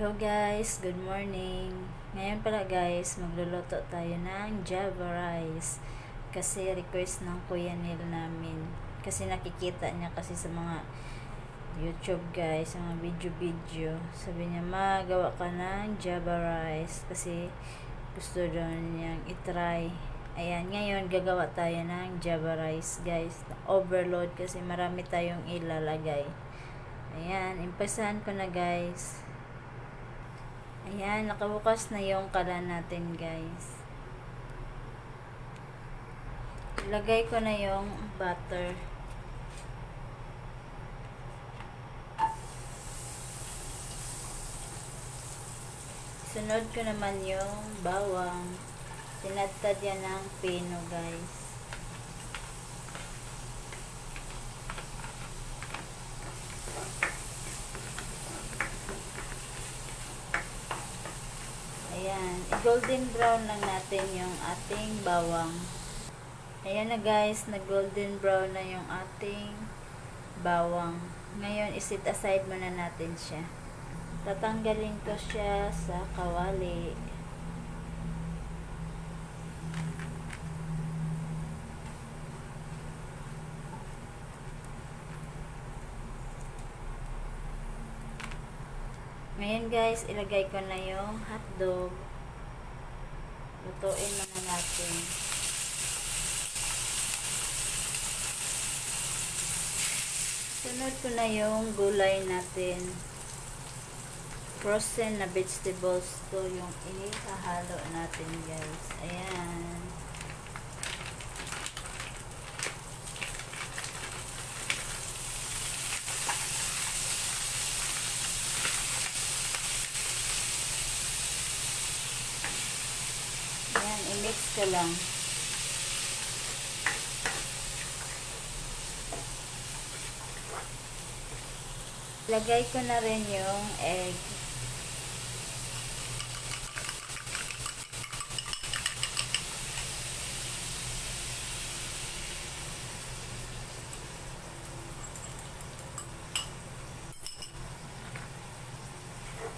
Hello guys, good morning. Ngayon pala guys, magluluto tayo ng Java rice. Kasi request ng kuya Neil namin. Kasi nakikita niya kasi sa mga YouTube guys, sa mga video-video. Sabi niya, magawa ka ng Java rice. Kasi gusto daw niyang itry. Ayan, ngayon gagawa tayo ng Java rice guys. Overload kasi marami tayong ilalagay. Ayan, impesahan ko na guys. Ayan, nakabukas na yung kalan natin, guys. Ilagay ko na yung butter. Sunod ko naman yung bawang. Tinadtad yan ng pino, guys. Ayan, i-golden brown lang natin yung ating bawang. Ayan na guys, na-golden brown na yung ating bawang. Ngayon, isit aside muna natin siya. Tatanggalin ko siya sa kawali. Ngayon guys, ilagay ko na yung hotdog. Lutuin muna natin. Sunod ko na yung gulay natin. Frozen na vegetables to yung ihahalo natin guys. Ayan. I-mix ko lang. Lagay ko na rin yung egg.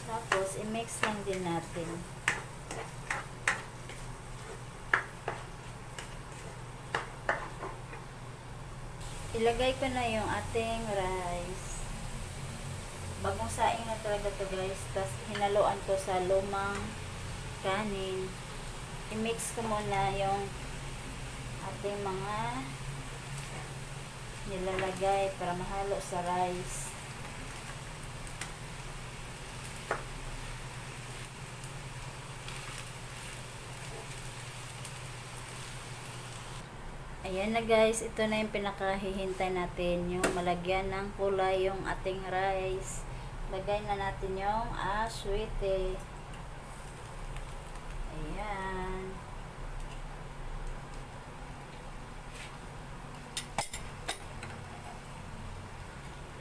Tapos, i-mix lang din natin. Ilagay ko na yung ating rice. Bagong saing na talaga to guys. Tapos hinaluan ko sa lumang kanin. I-mix ko muna yung ating mga nilalagay para mahalo sa rice. Ayan na guys, ito na yung pinakahihintay natin, yung malagyan ng kulay yung ating rice. Lagay na natin yung aswete. Ayan.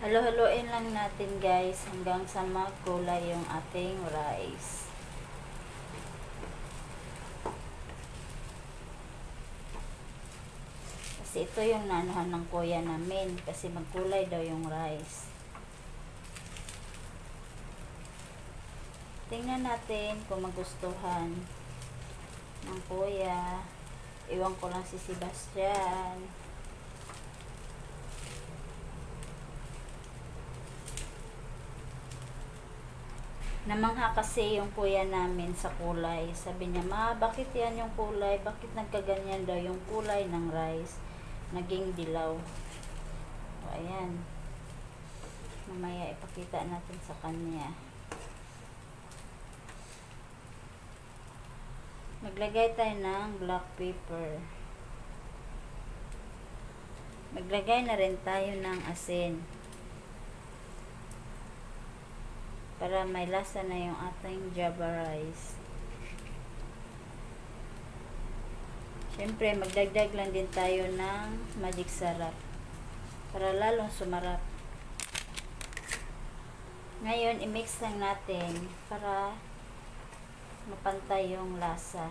Halo-haloin lang natin guys hanggang sa magkulay yung ating rice. Kasi ito yung nanuhan ng kuya namin. Kasi magkulay daw yung rice. Tingnan natin kung magustuhan ng kuya. Iwan ko lang si Sebastian. Namangha kasi yung kuya namin sa kulay. Sabi niya, ma, bakit yan yung kulay? Bakit nagkaganyan daw yung kulay ng rice? Naging dilaw. O, ayan. Mamaya ipakita natin sa kanya. Maglagay tayo ng black pepper. Maglagay na rin tayo ng asin. para may lasa na yung ating java rice. Siyempre, magdagdag lang din tayo ng magic sarap para lalong sumarap. Ngayon, i-mix lang natin para mapantay yung lasa.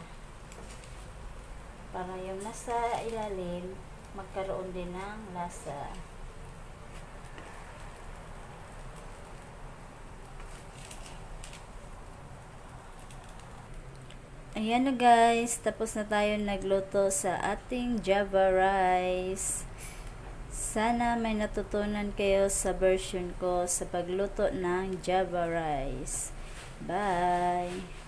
Para yung nasa ilalim, magkaroon din ng lasa. Ayan na guys, tapos na tayo nagluto sa ating Java rice. Sana may natutunan kayo sa version ko sa pagluto ng Java rice. Bye!